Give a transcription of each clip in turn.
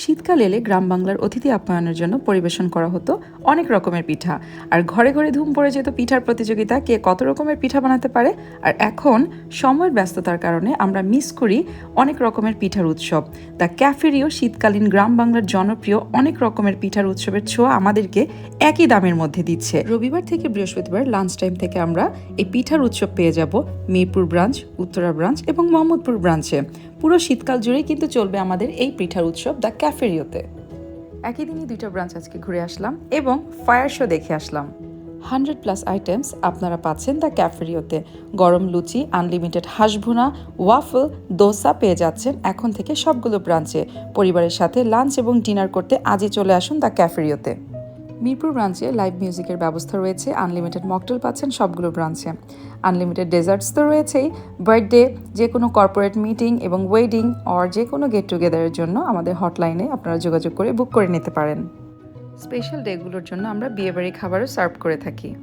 শীতকাল এলে গ্রাম বাংলার অতিথি আপ্যায়নের জন্য পরিবেশন করা হতো অনেক রকমের পিঠা। আর ঘরে ঘরে ধুম পড়ে যেত পিঠার প্রতিযোগিতা, কে কত রকমের পিঠা বানাতে পারে। আর এখন সময়ের ব্যস্ততার কারণে আমরা মিস করি অনেক রকমের পিঠার উৎসব। দ্য ক্যাফেরিও শীতকালীন গ্রাম বাংলার জনপ্রিয় অনেক রকমের পিঠার উৎসবের ছোঁয়া আমাদেরকে একই দামের মধ্যে দিচ্ছে। রবিবার থেকে বৃহস্পতিবার লাঞ্চ টাইম থেকে আমরা এই পিঠার উৎসব পেয়ে যাব মিরপুর ব্রাঞ্চ, উত্তরা ব্রাঞ্চ এবং মোহাম্মদপুর ব্রাঞ্চে। পুরো শীতকাল জুড়েই কিন্তু চলবে আমাদের এই পিঠার উৎসব দ্য ক্যাফেরিওতে একই দিনই দুইটা ব্রাঞ্চ আজকে ঘুরে আসলাম এবং ফায়ার শো দেখে আসলাম। হান্ড্রেড প্লাস আইটেমস আপনারা পাচ্ছেন দ্য ক্যাফেরিওতে গরম লুচি আনলিমিটেড হাঁসভুনা ওয়াফল দোসা পেয়ে যাচ্ছেন এখন থেকে সবগুলো ব্রাঞ্চে। পরিবারের সাথে লাঞ্চ এবং ডিনার করতে আজই চলে আসুন দ্য ক্যাফেরিওতে মিরপুর ব্রাঞ্চে লাইভ মিউজিকের ব্যবস্থা রয়েছে। আনলিমিটেড মকটেল পাচ্ছেন সবগুলো ব্রাঞ্চে। আনলিমিটেড ডেজার্টস তো রয়েছেই। বার্থডে যে কোনো কর্পোরেট মিটিং এবং ওয়েডিং অর যে কোনো গেট টুগেদারের জন্য আমাদের হটলাইনে আপনারা যোগাযোগ করে বুক করে নিতে পারেন। স্পেশাল ডেগুলোর জন্য আমরা বিয়েবাড়ি খাবারও সার্ভ করে থাকি।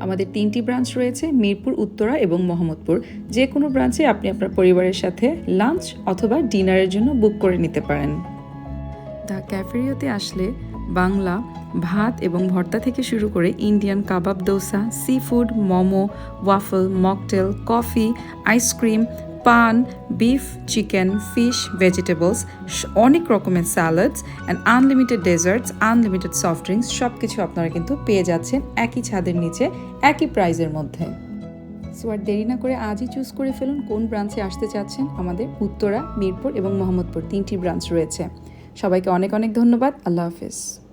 আমাদের তিনটি ব্রাঞ্চ রয়েছে, মিরপুর, উত্তরা এবং মোহাম্মদপুর। যে কোনো ব্রাঞ্চে আপনি আপনার পরিবারের সাথে লাঞ্চ অথবা ডিনারের জন্য বুক করে নিতে পারেন। দ্য ক্যাফেরিওতে আসলে বাংলা ভাত এবং ভর্তা থেকে শুরু করে Indian kebab dosa sea food momo waffle mocktail coffee ice cream paan beef chicken fish vegetables অনেক রকমের salads and unlimited desserts unlimited soft drinks সব কিছু আপনারা কিন্তু পেয়ে যাচ্ছেন একই ছাদের নিচে, একই প্রাইজের মধ্যে। সো আর দেরি না করে আজই চুজ করে ফেলুন কোন ব্রাঞ্চে আসতে চাচ্ছেন। আমাদের উত্তরা, মিরপুর এবং মোহাম্মদপুর তিনটি ব্রাঞ্চ রয়েছে। সবাইকে অনেক অনেক ধন্যবাদ। আল্লাহ হাফিজ।